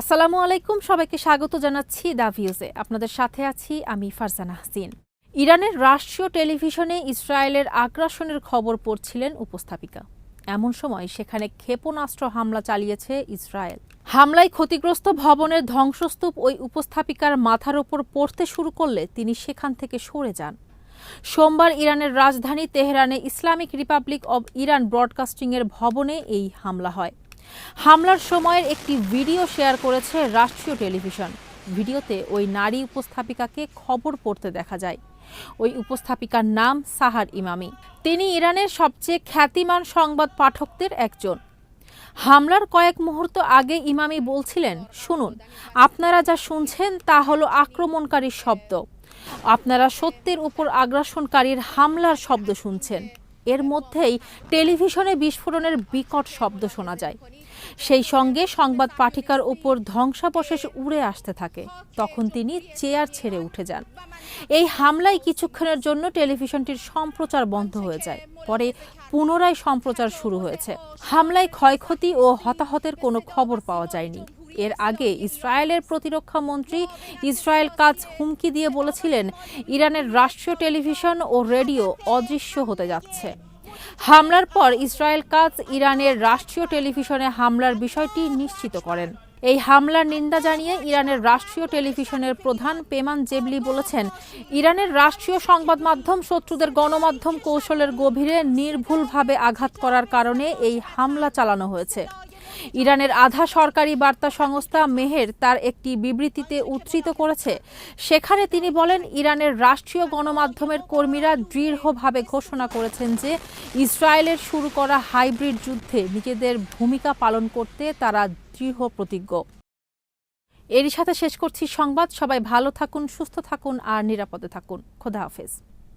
আসসালামু আলাইকুম, সবাইকে স্বাগত জানাচ্ছি দা ভিউজে। আপনাদের সাথে আছি আমি ফারজানা হাসিন। ইরানের রাষ্ট্রীয় টেলিভিশনে ইসরায়েলের আগ্রাসনের খবর পড়ছিলেন উপস্থাপিকা। এমন সময় সেখানে ক্ষেপণাস্ত্র হামলা চালিয়েছে ইসরায়েল। হামলায় ক্ষতিগ্রস্ত ভবনের ধ্বংসস্তূপ ওই উপস্থাপিকার মাথার ওপর পড়তে শুরু করলে তিনি সেখান থেকে সরে যান। সোমবার ইরানের রাজধানী তেহরানে ইসলামিক রিপাবলিক অব ইরান ব্রডকাস্টিংয়ের ভবনে এই হামলা হয়। হামলার সময়ের একটি ভিডিও শেয়ার করেছে রাষ্ট্রীয় টেলিভিশন। ভিডিওতে ওই নারী উপস্থাপিকাকে খবর পড়তে দেখা যায়। ওই উপস্থাপিকার নাম সাহার ইমামি। তিনি ইরানের সবচেয়ে খ্যাতিমান সংবাদ পাঠকদের একজন। হামলার কয়েক মুহূর্ত আগে ইমামি বলছিলেন, শুনুন, আপনারা যা শুনছেন তা হলো আক্রমণকারীর শব্দ। আপনারা সত্যের উপর আগ্রাসনকারীর হামলার শব্দ শুনছেন। এর মধ্যেই টেলিভিশনে বিস্ফোরণের বিকট শব্দ শোনা যায়। সেই সঙ্গে সংবাদ পাঠিকার উপর ধ্বংসাবশেষ উড়ে আসতে থাকে। তখন তিনি চেয়ার ছেড়ে উঠে যান। এই হামলায় কিছুক্ষণের জন্য টেলিভিশনটির সম্প্রচার বন্ধ হয়ে যায়। পরে পুনরায় সম্প্রচার শুরু হয়েছে। হামলায় ক্ষয়ক্ষতি ও হতাহতের কোনো খবর পাওয়া যায়নি। এর আগে ইসরায়েলের প্রতিরক্ষা মন্ত্রী ইসরায়েল কাজ হুমকি দিয়ে বলেছিলেন, ইরানের রাষ্ট্রীয় টেলিভিশন ও রেডিও অদৃশ্য হতে যাচ্ছে। হামলার পর ইসরায়েল কাজ ইরানের রাষ্ট্রীয় টেলিভিশনে হামলার বিষয়টি নিশ্চিত করেন। এই হামলার নিন্দা জানিয়ে ইরানের রাষ্ট্রীয় টেলিভিশনের প্রধান পেমান জেবলি বলেছেন, ইরানের রাষ্ট্রীয় সংবাদ মাধ্যম শত্রুদের গণমাধ্যম কৌশলের গভীরে নির্ভুলভাবে আঘাত করার কারণে এই হামলা চালানো হয়েছে। ইরানের আধা সরকারি বার্তা সংস্থা মেহের তার একটি বিবৃতিতে উদ্ধৃত করেছে, সেখানে তিনি বলেন, ইরানের রাষ্ট্রীয় গণমাধ্যমের কর্মীরা দৃঢ়ভাবে ঘোষণা করেছেন যে ইসরায়েলের শুরু করা হাইব্রিড যুদ্ধে নিজেদের ভূমিকা পালন করতে তারা দৃঢ় প্রতিজ্ঞ। এরই সাথে শেষ করছি সংবাদ। সবাই ভালো থাকুন, সুস্থ থাকুন আর নিরাপদে থাকুন। খোদা হাফেজ।